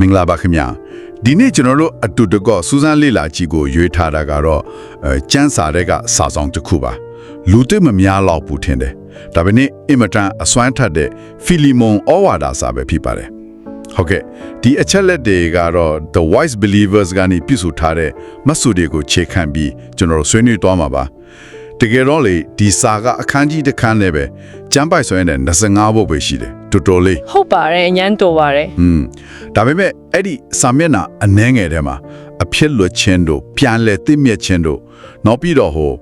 မင်္ဂလာပါခင်ဗျာဒီနေ့ကျွန်တော်တို့အတူတကောစူးစမ်းလေ့လာကြည့်ကိုရွေးထားတာကတော့အဲကျန်းစာတဲ့ကစာဆောင်တစ်ခုပါလူသိမများတော့ဘူးထင်တယ်ဒါပေမဲ့အင်မတန်အစွမ်းထက်တဲ့ဖီလီမွန်ဩဝါဒစာပဲဖြစ်ပါတယ်ဟုတ်ကဲ့ဒီအချက်လက်တွေကတော့ The Wise Believers ကနေပြုစုထားတဲ့မတ်စုတွေကိုခြေခံပြီးကျွန်တော်တို့ဆွေးနွေးသွားမှာပါ တကယ်တော့လေဒီစာကအခန်းကြီးတစ်ခန်းနဲ့ပဲကျမ်းပိုက်ဆိုရင်လည်း25ဘုတ်ပဲရှိတယ်တူတူလေး ဟုတ်ပါတယ်အញ្ញမ်းတော်ပါတယ် อืมဒါပေမဲ့အဲ့ဒီစာမျက်နှာအနှဲငယ်ထဲမှာအဖြစ်လွတ်ခြင်းတို့ပြန်လဲသိမြတ်ခြင်းတို့နောက်ပြီးတော့ဟို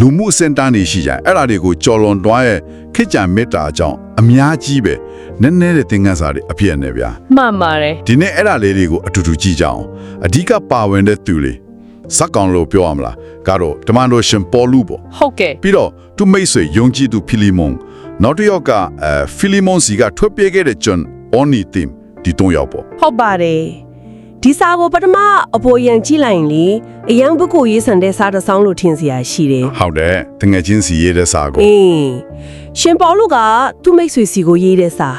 လူမှုစင်တာနေရှိကြတယ်အဲ့ဒါတွေကိုကြော်လွန်တွားရဲ့ခိကြံမေတ္တာအကြောင်းအများကြီးပဲနည်းနည်းတဲ့သင်ခန်းစာတွေအပြည့်နဲ့ဗျာ မှန်ပါတယ် ဒီနေ့အဲ့ဒါလေးတွေကိုအတူတူကြည့်ကြအောင်အဓိကပါဝင်တဲ့သူလေး စက်ကောင်လို့ပြောရမလားကတော့တမန်တော်ရှင်ပေါ်လူပေါ့ဟုတ်ကဲ့ပြီးတော့သူမိတ်ဆွေယုံကြည်သူဖီလီမွန်နောက်တစ်ယောက်ကအဲဖီလီမွန်စီကထွက်ပြေးခဲ့တဲ့ဂျွန်အော်နီတင်ဒီတုံးရောက်ပေါ့ဟုတ်ပါတယ်ဒီစာကိုပထမအပေါ်ယံကြည့်လိုက်ရင်လေအယံဘုကိုရေးဆန်တဲ့စာတစ်စောင်းလို့ထင်စရာရှိတယ်ဟုတ်တယ်တငယ်ချင်းစီရေးတဲ့စာကိုအေးရှင်ပေါလုကသူ့မိတ်ဆွေစီကိုရေးတဲ့စာ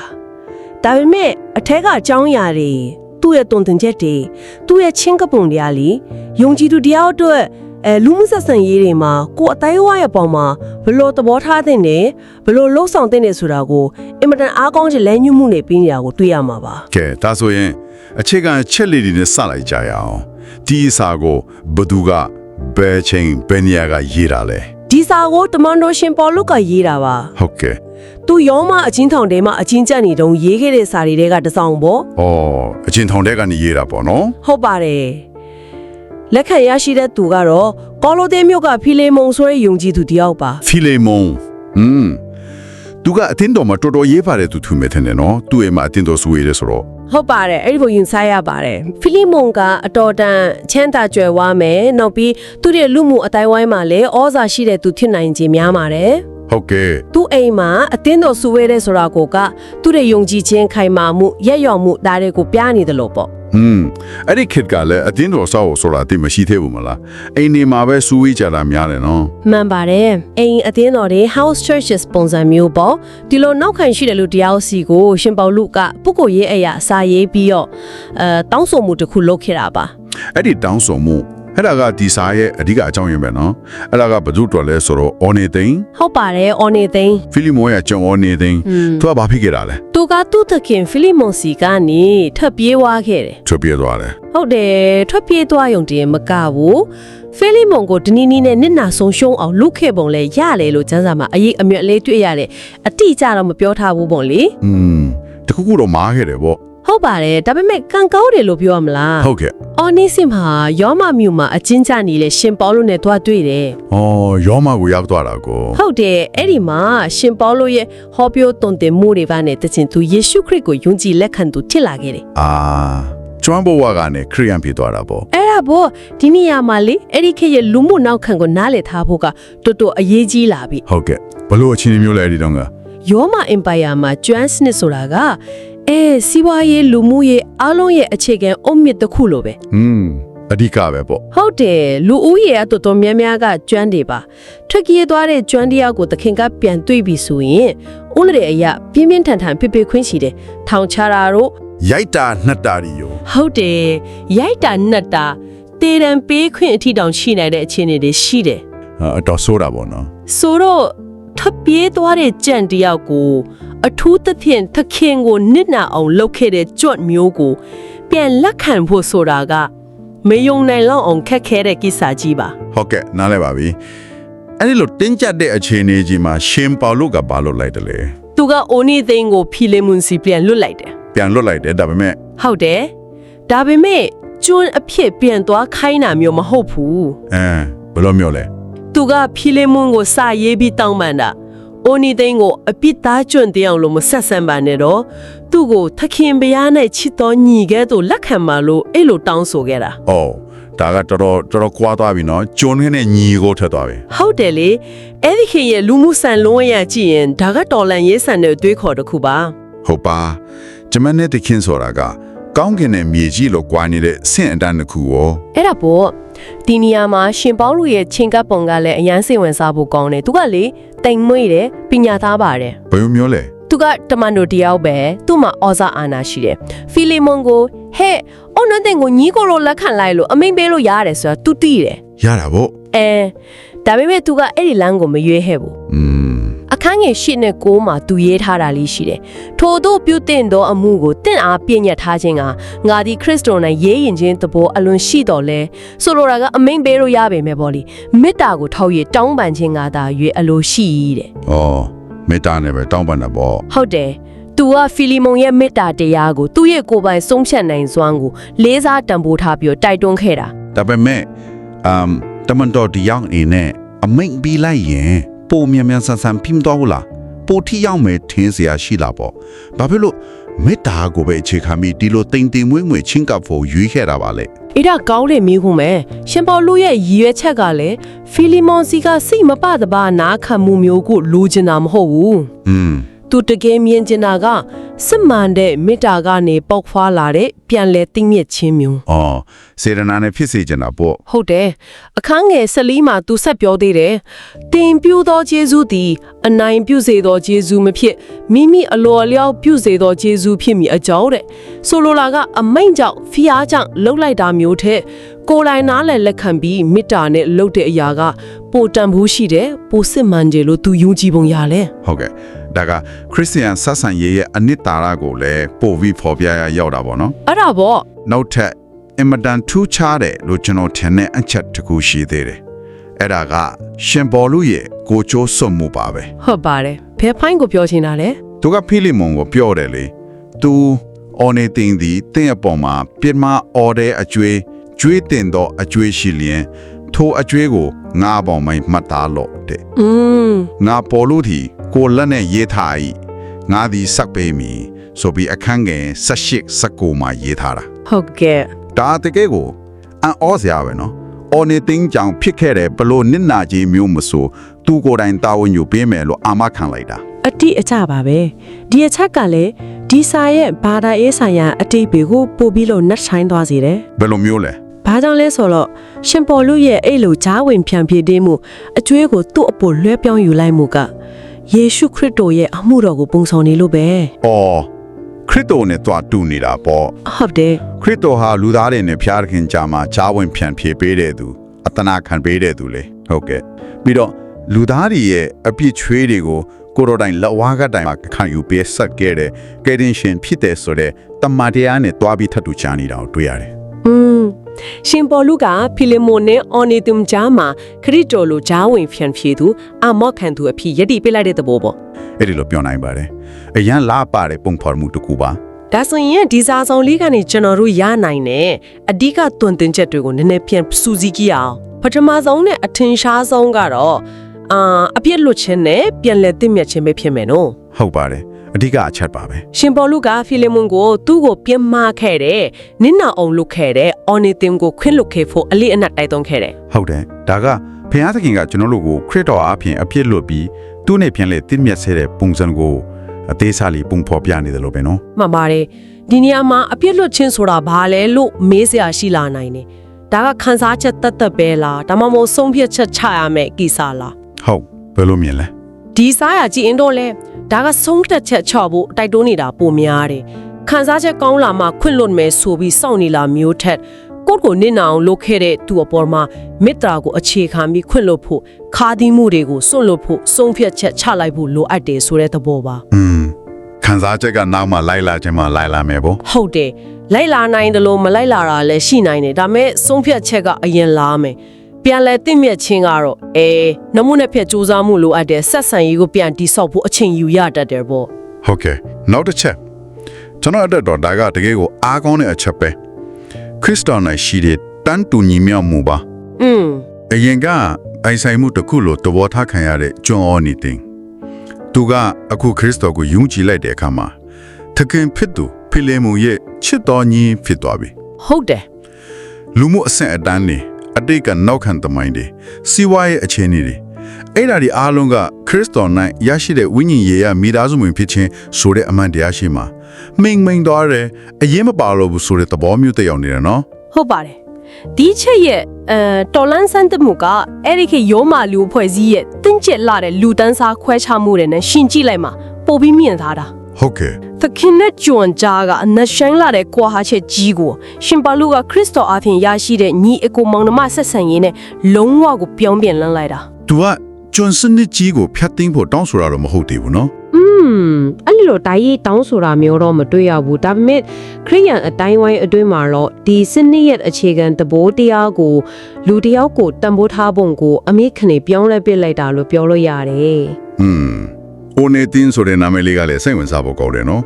ဒါပေမဲ့အထက်ကအကြောင်းအရာတွေ သူ့ရဲ့တုံတင်ချက်တွေသူ့ရဲ့ချင်းကပုံတွေကလေယုံကြည်သူတရားအတွက်အဲလူမှုဆက်ဆံရေးတွေမှာကိုယ်အတိုင်းဝါရဲ့ပုံမှာဘယ်လို့သဘောထားတဲ့နေဘယ်လို့လှုပ်ဆောင်တဲ့နေဆိုတာကိုအင်မတန်အားကောင်းချက်လဲညှိမှုနေပြီးနေတာကိုတွေ့ရမှာပါကဲဒါဆိုရင်အခြေခံချက်လေးတွေနဲ့စလိုက်ကြရအောင်ဒီစာကိုဘသူကဘယ်ချိန်ဘယ်နေရာကရေးတာလဲ ဒီစာကိုတမန်တော်ရှင်ပေါလုကရေးတာပါဟုတ်ကဲ့သူယောမအချင်းထောင်ထဲမှာအချင်းကျက်နေတုံးရေးခဲ့တဲ့စာတွေတဲကတစ်စောင်ပေါ့ဩအချင်းထောင်တဲ့ကနေရေးတာပေါ့နော်ဟုတ်ပါတယ်လက်ခံရရှိတဲ့သူကတော့ကောလိုသဲမြို့ကဖီလေမုံဆိုတဲ့ယုံကြည်သူတယောက်ပါဖီလေမွန်อืมသူကအတင်းတော်မှာတော်တော်ရေးပါတယ်သူထူမဲ့တယ်နော်သူ့အိမ်မှာအတင်းတော်ဆူရေးတယ်ဆိုတော့ ဟုတ်ပါတယ်အဲ့ဒီဘုံရင်ဆိုင်ရပါတယ်ဖီလီမုံကအတော်တန်ချမ်းသာကြွယ်ဝမယ်နောက်ပြီးသူ့ရဲ့လူမှုအတိုင်းဝိုင်းမှာလည်းဩဇာရှိတဲ့သူဖြစ်နိုင်ခြင်းများပါတယ် ဟုတ်ကဲ့သူ့အိမ်မှာအတင်းတော်ဆူဝဲတဲ့ဆိုတာကိုကသူ့ရဲ့ယုံကြည်ခြင်းခိုင်မာမှုရက်ရော်မှုဒါတွေကိုပြနေတယ်လို့ပေါ့อืมအဲ့ဒီခေတ်ကလည်းအတင်းတော်ဆောက်ဖို့ဆိုတာတိမရှိသေးဘူးမလားအိမ်နေမှာပဲစူးဝေးကြတာများတယ်နော်မှန်ပါတယ်အိမ်အသင်းတော်တွေ house churches ပုံစံမျိုးပေါ့ဒီလိုနောက်ခံရှိတယ်လို့တရားစီကိုရှင်ပေါလုကပုဂ္ဂိုလ်ရေးအရာစာရေးပြီးတော့အဲတောင်းဆိုမှုတစ်ခုလုပ်ခဲ့တာပါအဲ့ဒီတောင်းဆိုမှု အဲ့ဒါကဒီစာရဲ့အဓိကအကြောင်းရင်းပဲနော်အဲ့ဒါကဘယ်သူတော်လဲဆိုတော့အော်နေသိန်းဟုတ်ပါတယ်အော်နေသိန်းဖီလီမိုရဲ့ကျွန်အော်နေသိန်းသူကဘာဖြစ်ခဲ့တာလဲသူကသူ့သခင်ဖိလိမွန်စီကနေထပ်ပြေးွားခဲ့တယ်ထွက်ပြေးသွားတယ်ဟုတ်တယ်ထွက်ပြေးသွားရုံတည်းမကဘူးဖိလိမွန်ကိုဒနီနီနဲ့နစ်နာဆုံးရှုံးအောင်လုပ်ခဲ့ပုံလဲရလေလို့ကျမ်းစာမှာအရေးအမြတ်လေးတွေ့ရတယ်အတိအကျတော့မပြောထားဘူးပေါ့လေอืมတခုခုတော့မားခဲ့တယ်ပေါ့ ဟုတ်ပါတယ်ဒါပေမဲ့ကံကောင်းတယ်လို့ပြောရမလားဟုတ်ကဲ့အော်နီစင်မှာယောမမြို့မှာအချင်းချနေလေရှင်ပေါလုနဲ့တွေ့တွေ့တယ်အော်ရောမကိုရောက်သွားတာကို။ဟုတ်တယ်အဲ့ဒီမှာရှင်ပေါလုရဲ့ဟောပြောတုံတင်မှုတွေပါနဲ့တချင်သူယေရှုခရစ်ကိုယုံကြည်လက်ခံသူဖြစ်လာခဲ့တယ်အာကျွမ်းဘဝကနေခရိယန်ဖြစ်သွားတာပေါ့။အဲ့ဒါဘောဒီနေရာမှာလေအဲ့ဒီခေတ်ရဲ့လူမှုနောက်ခံကိုနားလည်ထားဖို့ကတော်တော်အရေးကြီးလာပြီဟုတ်ကဲ့ဘလို့အချင်းမျိုးလဲအဲ့ဒီတော့က။ယောမအင်ပါယာမှာကျွမ်းစနစ်ဆိုတာက အဲစီးပွားရေးလူမှုရေးအားလုံးရဲ့အခြေခံအုံမြစ်တစ်ခုလိုပဲอืมအဓိကပဲပေါ့ဟုတ်တယ်လူဦးရေအတော်တော်များများကကျွမ်းတယ်ပါထွက်ပြေးသွားတဲ့ကျွမ်းတရားကိုသခင်ကပြန်တွေ့ပြီဆိုရင်ဥလရေအရာပြင်းပြင်းထန်ထန်ဖိဖိခွင်းရှိတယ်ထောင်ချတာတို့ရိုက်တာနှစ်တာရီယောဟုတ်တယ်ရိုက်တာနှက်တာတေရန်ပေးခွင့်အထီတောင်ရှိနိုင်တဲ့အခြေအနေတွေရှိတယ်ဟာအတော်ဆိုတာပေါ့နော်ဆိုတော့ထပ်ပြေးသွားတဲ့ကြံတယောက်ကို အထူးသဖြင့်သခင်ကိုနစ်နာအောင်လုပ်ခဲ့တဲ့ကြွတ်မျိုးကို ပြန်လက်ခံဖို့ဆိုတာကမယုံနိုင်လောက်အောင်ခက်ခဲတဲ့ကိစ္စကြီးပါဟုတ်ကဲ့နားလဲပါပြီအဲ့ဒီလိုတင်းကျပ်တဲ့အခြေအနေကြီးမှာရှင်ပေါလုကဘာလို့လိုက်တယ်လဲသူကအိုနီသိန်းကိုဖီလေမွန်စီပြန်လွတ်လိုက်တယ်ပြန်လွတ်လိုက်တယ်ဒါပေမဲ့ဟုတ်တယ်ဒါပေမဲ့ကျွန်းအဖြစ်ပြန်သွားခိုင်းတာမျိုးမဟုတ်ဘူးအဲဘယ်လိုမျိုးလဲသူကဖီလေမွန်ကိုစာရေးပြီးတောင်းပန်တာ အိုနီသိန်းကိုအပြစ်သားကျွန်းတရားလို့မဆက်ဆံပါနဲ့တော့သူ့ကိုသခင်ဘုရားနဲ့ချစ်တော်ညီခဲ့သူလက်ခံပါလို့အဲ့လိုတောင်းဆိုခဲ့တာအော်ဒါကတော်တော်တော်တော်ကွာသွားပြီနော်ဂျွန်နဲ့ညီကိုထက်သွားပြီဟုတ်တယ်လေအဲ့ဒီခင်ရဲ့လူမှုဆန်လုံးရကြည့်ရင်ဒါကတော်လန်ရေးဆန်တဲ့အတွေးခေါ်တစ်ခုပါဟုတ်ပါဂျမန်နဲ့တခင်ဆိုတာကကောင်းကင်နဲ့မြေကြီးလို့ကွာနေတဲ့ဆင့်အတန်းတစ်ခုရောအဲ့ဒါပေါ့ဒီနေရာမှာရှင်ပေါလုရဲ့ချင်းကပ်ပုံကလည်းအရန်စိတ်ဝင်စားဖို့ကောင်းတယ်သူကလေ တိမ်မွေ့တယ်ပညာသားပါတယ် ဘယ်လိုမျိုးလဲ သူက ကတမန်တော်တယောက်ပဲသူ့မှာဩဇာအာဏာရှိတယ်ဖီလီမွန်ကိုဟဲ့အော်နတဲ့ကိုညီကိုလိုလက်ခံလိုက်လို့အမိန်ပေးလို့ရတယ်ဆိုတာ तू သိတယ် ရတာဗော အဲဒါပေမဲ့ तू ကအဲ့ဒီလမ်းကိုမရွေးဟဲ့ဘူး อืม အခန်းငယ်၈နဲ့9မှာသူရေးထားတာလေးရှိတယ်။ထို့သောပြုတင်သောအမှုကိုတင့်အားပြည့်ညတ်ထားခြင်းကငါဒီခရစ်တော်၌ရေးရင်ခြင်းသဘောအလွန်ရှိတော်လဲဆိုလိုတာကအမိန်ပေးလို့ရပေမဲ့ပေါ့လေမေတ္တာကိုထောက်ရတောင်းပန်ခြင်းကသာရွေအလိုရှိတဲ့ဩမေတ္တာနဲ့ပဲတောင်းပန်တာဗော။ဟုတ်တယ်။ तू ကဖီလီမုန်ရဲ့မေတ္တာတရားကိုသူ့ရဲ့ကိုယ်ပိုင်ဆုံးဖြတ်နိုင်စွမ်းကိုလေးစားတန်ဖိုးထားပြီးတော့တိုက်တွန်းခဲ့တာဒါပေမဲ့အမ်တမန်တော်ဒီရောက်နေနဲ့အမိန့်ပြီးလိုက်ရင် ပိုမြန်မြန်ဆန်ဆန်ဖိမသွားဘူးလားပိုထိရောက်မယ်ထင်စရာရှိလားပေါ့ဘာဖြစ်လို့မေတ္တာကိုပဲအခြေခံပြီးဒီလိုတိမ်တိမ်မွေ့မွေ့ချင်းကပ်ဖို့ရွေးခဲ့တာပါလေအဲ့ဒါကောင်းလေမိခုမယ်ရှင်ပေါ်လူရဲ့ရည်ရွယ်ချက်ကလည်းဖီလီမွန်စီကစိတ်မပတပါနာခံမှုမျိုးကိုလိုချင်တာမဟုတ်ဘူးอืม သူတကယ်မြင်ကျင်တာကစစ်မှန်တဲ့မေတ္တာကနေပေါက်ဖွာလာတဲ့ပြန်လဲသိမြင့်ခြင်းမျိုးအော်စေရနာနဲ့ဖြစ်စေချင်တာပေါ့ဟုတ်တယ်အခန်းငယ်၁၄မှာသူဆက်ပြောသေးတယ်တင်ပြူသောဂျေဇုသည်အနိုင်ပြုစေသောဂျေဇုမဖြစ်မိမိအလိုအလျောက်ပြုစေသောဂျေဇုဖြစ်မည်အကြောင်းတဲ့ဆိုလိုလာကအမိန့်ကြောင့်ဖီအားကြောင့်လှုပ်လိုက်တာမျိုးထက်ကိုယ်တိုင်နားလည်လက်ခံပြီးမေတ္တာနဲ့လှုပ်တဲ့အရာကပိုတန်ဖိုးရှိတယ်ပိုစစ်မှန်ကြလို့သူယုံကြည်ပုံရလဲဟုတ်ကဲ့ ဒါကခရစ်ယာန်ဆက်ဆံရေးရဲ့အနှစ်သာရကိုလည်းပို့ပြီးဖော်ပြရရောက်တာပေါ့နော်အဲ့ဒါပေါ့နောက်ထပ်အင်မတန်ထူးခြားတယ်လို့ကျွန်တော်ထင်တဲ့အချက်တစ်ခုရှိသေးတယ်အဲ့ဒါကရှင်ဘောလူရဲ့ကိုချိုးစွတ်မှုပါပဲဟုတ်ပါတယ်ဘယ်ဖိုင်းကိုပြောချင်တာလဲသူကဖိလိမုန်ကိုပြောတယ်လေသူအော်နေတင်သည်တင့်အပေါ်မှာပြစ်မအော်တဲ့အကျွေးကျွေးတင်သောအကျွေးရှိလျင်ထိုအကျွေးကိုငါပေါ်မှာမှတ်သားလို့တဲ့อืมငါပေါ်လို့ဒီ ကိုလက်နဲ့ရေးထား၏ငါသည်စက်ပေးမည်ဆိုပြီးအခန်းငယ်18 19မှာရေးထားတာဟုတ်ကဲ့ဒါတကယ်ကိုအန်အောစရာပဲနော်အော်နေတင်းကြောင့်ဖြစ်ခဲ့တဲ့ဘလို့နစ်နာကြီးမျိုးမဆိုသူကိုယ်တိုင်တာဝန်ယူပေးမယ်လို့အာမခံလိုက်တာအတိအကျပါပဲဒီအချက်ကလည်းဒီစာရဲ့ဘာသာရေးဆိုင်ရာအတိတ်တွေကိုပို့ပြီးလို့နှက်ဆိုင်သွားစေတယ်ဘယ်လိုမျိုးလဲ။ဘာကြောင့်လဲဆိုတော့ရှင်ပေါ်လူရဲ့အဲ့လိုဂျားဝင်ဖြန့်ဖြေသေးမှုအကျွေးကိုသူ့အပေါ်လွှဲပြောင်းယူလိုက်မှုက ယေရှုခရစ်တော်ရဲ့အမှုတော်ကိုပုံဆောင်နေလို့ပဲ။အော်ခရစ်တော်နဲ့တွားတူနေတာပေါ့ဟုတ်တယ်ခရစ်တော်ဟာလူသားတွေနဲ့ဖျားခင်ကြမှာချားဝင်ဖြန့်ဖြေပေးတဲ့သူအတနာခံပေးတဲ့သူလေဟုတ်ကဲ့ပြီးတော့လူသားတွေရဲ့အပြစ်ချွေးတွေကိုကိုရိုတိုင်းလက်ဝါးကတိုင်မှာခံယူပေးဆက်ခဲ့တဲ့ကယ်တင်ရှင်ဖြစ်တဲ့ဆိုတဲ့တမန်တရားနဲ့တွားပြီးထပ်တူချာနေတာကိုတွေ့ရတယ် อืม ရှင်ပေါ်လူကဖီလီမွန်နဲ့အော်နီတုမ်ဂျာမှာခရစ်တော်လိုဂျားဝင်ဖြန့်ဖြေသူအမော့ခံသူအဖြစ်ယက်တီပေးလိုက်တဲ့သဘောပေါ့အဲ့ဒီလိုပြောနိုင်ပါတယ်အရန်လာပါတဲ့ပုံဖော်မှုတစ်ခုပါဒါဆိုရင်ဒီစာဆောင်လေးကနေကျွန်တော်တို့ရနိုင်တယ်အဓိကတွင်တင်ချက်တွေကိုနည်းနည်းပြန်စူးစီးကြည့်အောင်ပထမဆုံးနဲ့အထင်ရှားဆုံးကတော့အာအပြစ်လွတ်ခြင်းနဲ့ပြန်လည်တင့်မြတ်ခြင်းပဲဖြစ်မယ်နော်ဟုတ်ပါတယ် အဓိကအချက်ပါပဲရှင်ပေါ်လူကဖီလီမွန်ကိုသူ့ကိုပြန်မခဲ့တယ်နင်းနာအောင်လုပ်ခဲ့တယ်အော်နီတင်ကိုခွင့်လွတ်ခဲ့ဖို့အလေးအနက်တိုက်တွန်းခဲ့တယ်ဟုတ်တယ်ဒါကဖခင်သခင်ကကျွန်တော်တို့ကိုခရစ်တော်အားဖြင့်အပြစ်လွတ်ပြီးသူ့နဲ့ပြန်လဲတင့်မြတ်ဆဲတဲ့ပုံစံကိုအသေးစားလေးပုံဖော်ပြနေတယ်လို့ပဲနော်မှန်ပါတယ်ဒီနေရာမှာအပြစ်လွတ်ခြင်းဆိုတာဘာလဲလို့မေးစရာရှိလာနိုင်တယ်ဒါကခန်းစားချက်တက်တက်ပဲလားဒါမှမဟုတ်ဆုံးဖြတ်ချက်ချရမယ်ကိစ္စလားဟုတ်ဘယ်လိုမြင်လဲဒီစားရကြည့်ရင်တော့လေ ဒါကဆုံးဖြတ်ချက်ချဖို့တိုက်တွန်းနေတာပိုများတယ်ခန်းစားချက်ကောင်းလာမှခွင့်လွတ်မယ်ဆိုပြီးစောင့်နေလာမျိုးထက်ကိုယ့်ကိုနစ်နာအောင်လုပ်ခဲ့တဲ့သူအပေါ်မှာမေတ္တာကိုအခြေခံပြီးခွင့်လွတ်ဖို့ခါသီးမှုတွေကိုစွန့်လွတ်ဖို့ဆုံးဖြတ်ချက်ချလိုက်ဖို့လိုအပ်တယ်ဆိုတဲ့သဘောပါอืมခံစားချက်ကနောက်မှလိုက်လာခြင်းမှလိုက်လာမယ်ပေါ့ဟုတ်တယ်လိုက်လာနိုင်တယ်လို့မလိုက်လာတာလည်းရှိနိုင်တယ်ဒါပေမဲ့ဆုံးဖြတ်ချက်ကအရင်လာမယ် ပြန်လဲတင့်မြတ်ခြင်းကတော့အဲနမှုနဲ့ဖြတ်စူးစမ်းမှုလိုအပ်တယ်ဆက်ဆံရေးကိုပြန်တိဆောက်ဖို့အချိန်ယူရတတ်တယ်ပေါ့ဟုတ်ကဲ့နောက်တစ်ချက်ကျွန်တော်အတွက်တော့ဒါကတကယ်ကိုအားကောင်းတဲ့အချက်ပဲခရစ်တော်၌ရှိတဲ့တန်တူညီမြောက်မှုပါอืมအရင်ကအိုင်ဆိုင်မှုတစ်ခုလိုတဘောထားခံရတဲ့ကျွန်းအောနေတင်သူကအခုခရစ်တော်ကိုယုံကြည်လိုက်တဲ့အခါမှာသခင်ဖြစ်သူဖိလေမုန်ရဲ့ချစ်တော်ညီဖြစ်သွားပြီဟုတ်တယ်လူမှုအဆင့်အတန်းတွေ အတိတ်ကနောက်ခံသမိုင်းတွေစီးပွားရေးအခြေအနေတွေအဲ့ဒါဒီအားလုံးကခရစ်တော်၌ရရှိတဲ့ဝိညာဉ်ရေးရမိသားစုဝင်ဖြစ်ခြင်းဆိုတဲ့အမှန်တရားရှိမှာမိန်မိန်သွားတယ်အရင်မပါလို့ဘူးဆိုတဲ့သဘောမျိုးတက်ရောက်နေတယ်နော်ဟုတ်ပါတယ်ဒီချက်ရဲ့အဲတော်လန်ဆန်တမှုကအဲ့ဒီခေတ်ရောမာလူအဖွဲ့အစည်းရဲ့တင့်ကျက်လာတဲ့လူတန်းစားခွဲခြားမှုတွေနဲ့ရှင်ကြည့်လိုက်မှာပပို့ပြီးမြင်ထားတာဟုတ်ကဲ့ သခင်နဲ့ကြွန်ကြားကအနက်ဆိုင်လာတဲ့ကွာဟာချက်ကြီးကိုရှင်ပါလူကခရစ်တော်အဖင်ရရှိတဲ့ညီအကိုမောင်နှမဆက်ဆံရေးနဲ့လုံးဝကိုပြောင်းပြန်လန်းလိုက်တာ သူကကျွန်းစနစ်ကြီးကိုဖျက်သိမ်းဖို့တောင်းဆိုတာတော့မဟုတ်သေးဘူးနော် อืมအဲ့လိုတော့တိုင်းရေးတောင်းဆိုတာမျိုးတော့မတွေ့ရဘူးဒါပေမဲ့ခရိယန်အတိုင်းဝိုင်းအတွင်းမှာတော့ဒီစနစ်ရဲ့အခြေခံတဘိုးတရားကိုလူတစ်ယောက်ကိုတန်ဖိုးထားပုံကိုအမိခဏပြောင်းလဲပစ်လိုက်တာလို့ပြောလို့ရတယ် อืม အိုနေတင်ဆိုတဲ့နာမည်လေးကလည်းစိတ်ဝင်စားဖို့ကောင်းတယ်နော်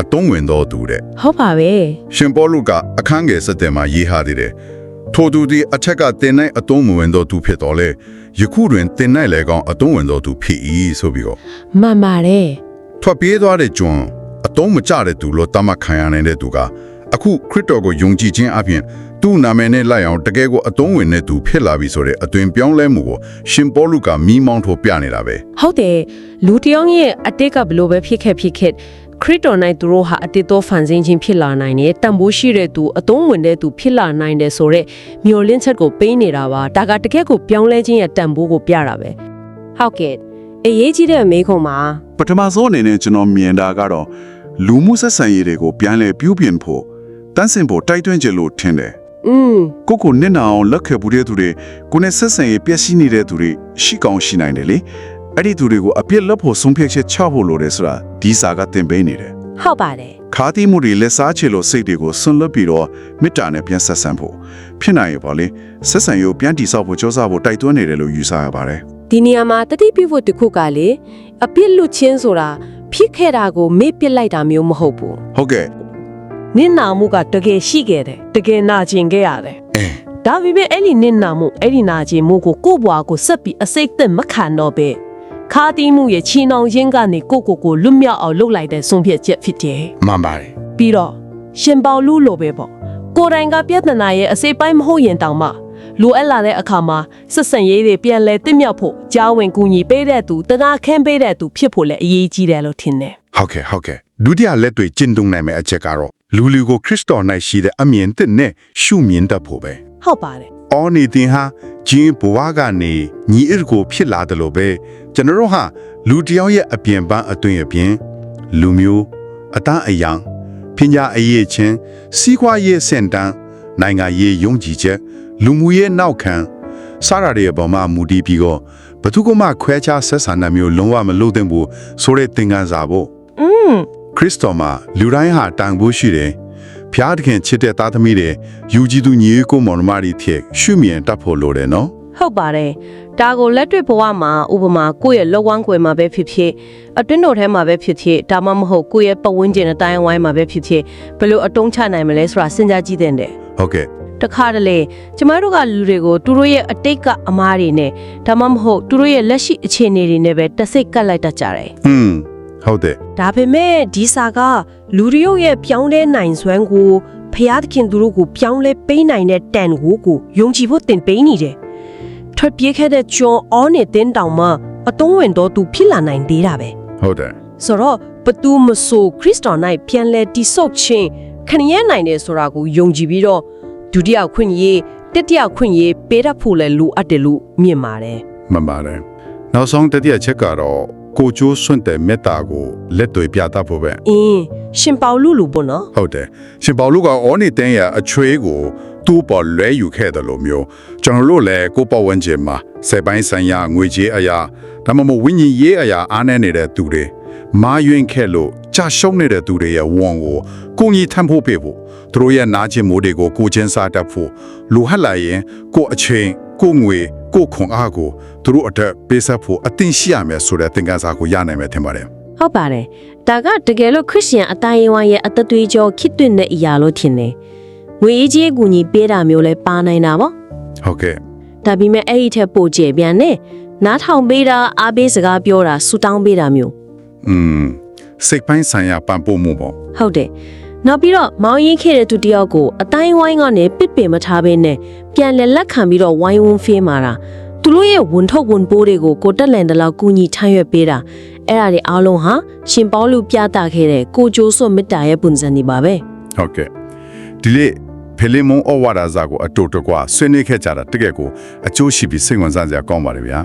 အတုံးဝင်တော့သူတဲ့ဟုတ်ပါပဲရှင်ပေါလုကအခန်းငယ်7တဲ့မှာရေးထားသေးတယ်ထိုသူသည်အထက်ကတင်နိုင်အတုံးမဝင်တော့သူဖြစ်တော်လေယခုတွင်တင်နိုင်လေကောင်အတုံးဝင်တော့သူဖြစ်၏ဆိုပြီးတော့မှန်ပါတယ်ထွက်ပြေးသွားတဲ့ကျွန်းအတုံးမကျတဲ့သူလို့တတ်မှတ်ခံရနေတဲ့သူကအခုခရစ်တော်ကိုယုံကြည်ခြင်းအပြင် သူ့နာမည်နဲ့လိုက်အောင်တကယ်ကိုအတုံးဝင်တဲ့သူဖြစ်လာပြီဆိုတဲ့အသွင်ပြောင်းလဲမှုကိုရှင်ပေါလုကမိမောင်းထိုးပြနေတာပဲဟုတ်တယ်လူတစ်ယောက်ရဲ့အတိတ်ကဘလို့ပဲဖြစ်ခဲ့ဖြစ်ခဲ့ခရစ်တော်၌သူတို့ဟာအတိတ်သောဖန်ဆင်းခြင်းဖြစ်လာနိုင်တယ်တန်ဖိုးရှိတဲ့သူအသုံးဝင်တဲ့သူဖြစ်လာနိုင်တယ်ဆိုတော့မျော်လင့်ချက်ကိုပေးနေတာပါဒါကတကယ့်ကိုပြောင်းလဲခြင်းရဲ့တန်ဖိုးကိုပြတာပဲဟုတ်ကဲ့အရေးကြီးတဲ့မေးခွန်းမှာပထမဆုံးအနေနဲ့ကျွန်တော်မြင်တာကတော့လူမှုဆက်ဆံရေးတွေကိုပြန်လည်ပြုပြင်ဖို့တန်းစင်ဖို့တိုက်တွန်းကြလို့ထင်တယ် อืมကိုကိုနစ်နာအောင်လက်ခံပူတဲ့သူတွေကိုနဲ့ဆက်ဆံရေးပျက်စီးနေတဲ့သူတွေရှိကောင်းရှိနိုင်တယ်လေအဲ့ဒီသူတွေကိုအပြစ်လက်ဖို့ဆုံးဖြတ်ချက်ချဖို့လိုတယ်ဆိုတာဒီစာကသင်ပေးနေတယ်ဟုတ်ပါတယ်ခါတိမှုတွေလက်စားချေလို့စိတ်တွေကိုဆွန့်လွတ်ပြီးတော့မေတ္တာနဲ့ပြန်ဆက်ဆံဖို့ဖြစ်နိုင်ရပါလေဆက်ဆံရေးကိုပြန်တိဆောက်ဖို့ကြိုးစားဖို့တိုက်တွန်းနေတယ်လို့ယူဆရပါတယ်ဒီနေရာမှာတတိပြဖို့တစ်ခုကလေအပြစ်လွတ်ချင်းဆိုတာဖြစ်ခဲ့တာကိုမေ့ပစ်လိုက်တာမျိုးမဟုတ်ဘူးဟုတ်ကဲ့ နင့်နာမှုကတကယ်ရှိခဲ့တယ်တကယ်နာကျင်ခဲ့ရတယ်အဲဒါပေမဲ့အဲ့ဒီနင့်နာမှုအဲ့ဒီနာကျင်မှုကိုကိုယ့်ဘွားကိုဆက်ပြီးအစိတ်သက်မခံတော့ပဲခါတီးမှုရဲ့ချီနှောင်ရင်းကနေကိုယ့်ကိုယ်ကိုလွတ်မြောက်အောင်လုပ်လိုက်တဲ့ဆုံးဖြတ်ချက်ဖြစ်တယ်မှန်ပါတယ်ပြီးတော့ရှင်ပေါလူလိုပဲပေါ့ကိုယ်တိုင်ကပြဿနာရဲ့အစိတ်ပိုင်းမဟုတ်ရင်တောင်မှလိုအပ်လာတဲ့အခါမှာဆက်ဆံရေးတွေပြန်လဲတင့်မြောက်ဖို့ကြားဝင်ကူညီပေးတဲ့သူတနာခင်းပေးတဲ့သူဖြစ်ဖို့လည်းအရေးကြီးတယ်လို့ထင်တယ်ဟုတ်ကဲ့ဟုတ်ကဲ့ဒုတိယလက်တွေကျင့်သုံးနိုင်မယ့်အချက်ကတော့ လူလူကိုခရစ်တော်၌ရှိတဲ့အမြင်သစ်နဲ့ရှုမြင်တတ်ဖို့ပဲဟုတ်ပါတယ်အော်နေတင်ဟာဂျင်းဘဝကနေညီအစ်ကိုဖြစ်လာတယ်လို့ပဲကျွန်တော်တို့ဟာလူတစ်ယောက်ရဲ့အပြင်ပန်းအတွင်အပြင်လူမျိုးအတန်းအယံပညာအရေးချင်းစီးပွားရေးစင်တန်းနိုင်ငံရေးယုံကြည်ချက်လူမှုရေးနောက်ခံစရတဲ့ပုံမှာမူတည်ပြီးတော့ဘသူကမှခွဲခြားဆက်ဆံတဲ့မျိုးလုံးဝမလုပ်သင့်ဘူးဆိုတဲ့သင်ခန်းစာဖို့อืมခ ရစ်တော်မှာလူတိုင်းဟာတန်ဖိုးရှိတယ်ဖျားသခင်ချစ်တဲ့သားသမီးတွေယူကြည်သူညီကိုမောင်နှမတွေဖြစ်ရှုမြင်တတ်ဖို့လိုတယ်နော်ဟုတ်ပါတယ်ဒါကိုလက်တွေ့ဘဝမှာဥပမာကိုယ့်ရဲ့လောကဝမ်းကွယ်မှာပဲဖြစ်ဖြစ်အတွင်းတော်ထဲမှာပဲဖြစ်ဖြစ်ဒါမှမဟုတ်ကိုယ့်ရဲ့ပတ်ဝန်းကျင်အတိုင်းအဝိုင်းမှာပဲဖြစ်ဖြစ်ဘယ်လိုအတုံးချနိုင်မလဲဆိုတာစဉ်းစားကြည့်တဲ့တယ်ဟုတ်ကဲ့တခါတလေကျမတို့ကလူတွေကိုသူတို့ရဲ့အတိတ်ကအမားတွေနဲ့ဒါမှမဟုတ်သူတို့ရဲ့လက်ရှိအခြေအနေတွေနဲ့ပဲတဆိတ်ကတ်လိုက်တတ်ကြတယ်อืม ဟုတ်တယ်ဒါပေမဲ့ဒီစာကလူတွေရဲ့ပြောင်းလဲနိုင်စွမ်းကိုဖျားသခင်သူတို့ကိုပြောင်းလဲပေးနိုင်တဲ့တန်ကိုကိုယုံကြည်ဖို့တင်ပေးနေတယ်ထွက်ပြေးခဲ့တဲ့ဂျွန်အော်နဲ့တင်းတောင်မှအတုံးဝင်တော့သူဖြစ်လာနိုင်သေးတာပဲဟုတ်တယ်ဆိုတော့ဘသူမဆိုခရစ်တော်၌ပြန်လဲတိဆောက်ခြင်းခဏရဲနိုင်တယ်ဆိုတာကိုယုံကြည်ပြီးတော့ဒုတိယခွင့်ရေးတတိယခွင့်ရေးပေးတတ်ဖို့လဲလိုအပ်တယ်လို့မြင်ပါတယ်မှန်ပါတယ်နောက်ဆုံးတတိယချက်ကတော့ ကိုကျိုးစွန့်တဲ့မေတ္တာကိုလက်တွေပြတတ်ဖို့ပဲအင်းရှင်ပေါလုလူပေါ့နော်ဟုတ်တယ်ရှင်ပေါလုကအော်နေတင်းရဲ့အချွေးကိုသူ့ပေါ်လွဲယူခဲ့တယ်လို့မျိုးကျွန်တော်တို့လည်းကိုယ့်ပတ်ဝန်းကျင်မှာစေပိုင်းဆိုင်ရာငွေကြေးအရာဒါမှမဟုတ်ဝိညာဉ်ရေးအရာအားနည်းနေတဲ့သူတွေမာယွင်ခဲ့လို့ကြာရှုံးနေတဲ့သူတွေရဲ့ဝန်ကိုကိုကြီးထမ်းဖို့ပေးဖို့သူတို့ရဲ့နာကျင်မှုတွေကိုကိုချင်းစားတတ်ဖို့လူဟတ်လာရင်ကိုအချိန်ကိုငွေ ကိုခွန်အားကိုသူတို့အတွက်ပေးဆက်ဖို့အသင်ရှိရမယ်ဆိုတဲ့သင်ခန်းစာကိုရနိုင်မယ်ထင်ပါတယ်ဟုတ်ပါတယ်ဒါကတကယ်လို့ခရစ်ယာန်အတိုင်းအဝိုင်းရဲ့အသက်သွေးကြောခစ်တွင်တဲ့အရာလို့ထင်တယ်ငွေအေးကြီးအကူကြီးပေးတာမျိုးလဲပါနိုင်တာပေါ့ဟုတ်ကဲ့ဒါပေမဲ့အဲ့ဒီထက်ပိုကျယ်ပြန်နေနားထောင်ပေးတာအားပေးစကားပြောတာဆူတောင်းပေးတာမျိုးอืมစိတ်ပိုင်းဆိုင်ရာပံ့ပိုးမှုပေါ့ဟုတ်တယ် နောက်ပြီးတော့မောင်ရင်ခဲ့တဲ့သူတယောက်ကိုအတိုင်းဝိုင်းကနေပစ်ပင်မထားဘဲနဲ့ပြန်လက်လက်ခံပြီးတော့ဝိုင်းဝန်းဖေးမာတာသူတို့ရဲ့ဝန်ထုတ်ဝန်ပိုးတွေကိုကိုတက်လန်တလောက်ကူညီထမ်းရွက်ပေးတာအဲ့ဒါတွေအားလုံးဟာရှင်ပေါလုပြသခဲ့တဲ့ကိုကြိုးစွတ်မေတ္တာရဲ့ပုံစံတွေပါပဲဟုတ်ကဲ့ဒီလေဖေလီမုန်ဩဝါဒစာကိုအတူတကွဆွေးနွေးခဲ့ကြတာတကယ်ကိုအကျိုးရှိပြီးစိတ်ဝင်စားစရာကောင်းပါတယ်ဗျာ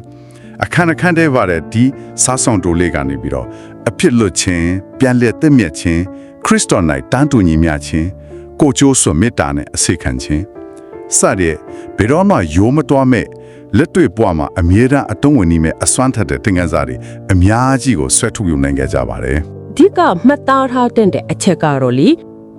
အခန်းအခန်းတည်းပါတဲ့ဒီစားဆောင်တိုလေးကနေပြီးတော့အဖြစ်လွတ်ခြင်းပြန်လည်သင့်မြတ်ခြင်း ခရစ်တော်၌တန်တူညီမျှခြင်းကိုကြိုးစွမေတ္တာနဲ့အစေခံခြင်းစတဲ့ဘယ်တော့မှရိုးမတွားမဲ့လက်တွေ့ဘဝမှာအမြဲတမ်းအတုံးဝင်နေမဲ့အစွမ်းထက်တဲ့သင်ခန်းစာတွေအများကြီးကိုဆွဲထုတ်ယူနိုင်ခဲ့ကြပါတယ်အဓိကမှတ်သားထားတဲ့အချက်ကတော့လေ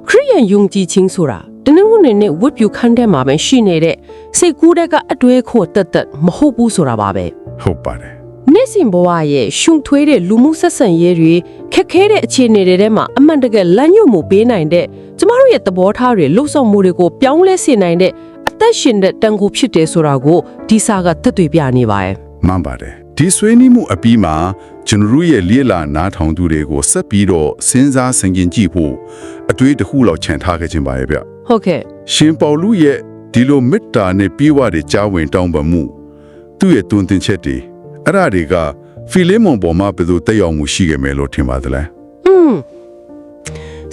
ခရိယန်ယုံကြည်ခြင်းဆိုတာတနင်္ဂနွေနေ့ဝတ်ပြုခန်းထဲမှာပဲရှိနေတဲ့စိတ်ကူးတဲ့ကအတွဲခိုတက်တက်မဟုတ်ဘူးဆိုတာပါပဲဟုတ်ပါတယ် နေ့စဉ်ဘဝရဲ့ရှုံထွေးတဲ့လူမှုဆက်ဆံရေးတွေခက်ခဲတဲ့အခြေအနေတွေထဲမှာအမှန်တကယ်လမ်းညွှန်မှုပေးနိုင်တဲ့ကျမတို့ရဲ့သဘောထားတွေလှုပ်ဆောင်မှုတွေကိုပြောင်းလဲစေနိုင်တဲ့အသက်ရှင်တဲ့တန်ခိုးဖြစ်တယ်ဆိုတာကိုဒီစာကသက်သေပြနေပါတယ်မှန်ပါတယ်ဒီဆွေးနွေးမှုအပြီးမှာကျွန်တော်တို့ရဲ့လိလာနားထောင်သူတွေကိုဆက်ပြီးတော့စဉ်းစားဆင်ခြင်ကြည့်ဖို့အတွေ့တစ်ခုလောက်ခြံထားခဲ့ခြင်းပါရဲ့ဗျဟုတ်ကဲ့ရှင်ပေါလုရဲ့ဒီလိုမေတ္တာနဲ့ပြေဝတဲ့ကြားဝင်တောင်းပန်မှုသူ့ရဲ့တွင်တင်ချက်တွေ အဲ့ဒါတွေကဖီလေမွန်ပေါ်မှာဘယ်လိုတက်ရောက်မှုရှိခဲ့မယ်လို့ထင်ပါသလဲอืม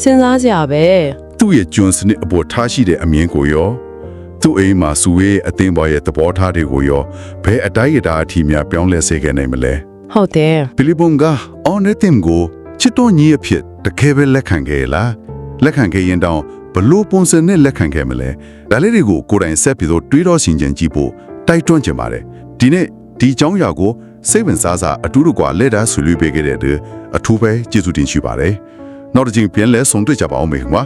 စဉ်းစားကြပဲသူ့ရဲ့ကျွန်းစနစ်အပေါ်ထားရှိတဲ့အမြင်ကိုရောသူ့အိမ်မှာစုဝေးအသင်းပေါ်ရဲ့သဘောထားတွေကိုရောဘယ်အတိုင်းအတာအထိများပြောင်းလဲစေခဲ့နိုင်မလဲဟုတ်တယ်ဖီလစ်ပွန်ကအော်နေတင်ကိုချစ်တော်ညီအဖြစ်တကယ်ပဲလက်ခံခဲ့လားလက်ခံခဲ့ရင်တောင်ဘလို့ပုံစံနဲ့လက်ခံခဲ့မလဲဒါလေးတွေကိုကိုယ်တိုင်ဆက်ပြီးတော့တွေးတော့ဆင်ခြင်ကြည့်ဖို့တိုက်တွန်းချင်ပါတယ်ဒီနေ့ ဒီအကြောင်းအရာကိုစိတ်ဝင်စားစားအတူတူကလက်ဓာဆွေးနွေးပေးခဲ့တဲ့အတွက်အထူးပဲကျေးဇူးတင်ရှိပါတယ်နောက်တစ်ချိန်ပြန်လဲဆုံတွေ့ကြပါအောင်မေခင်ဗျာ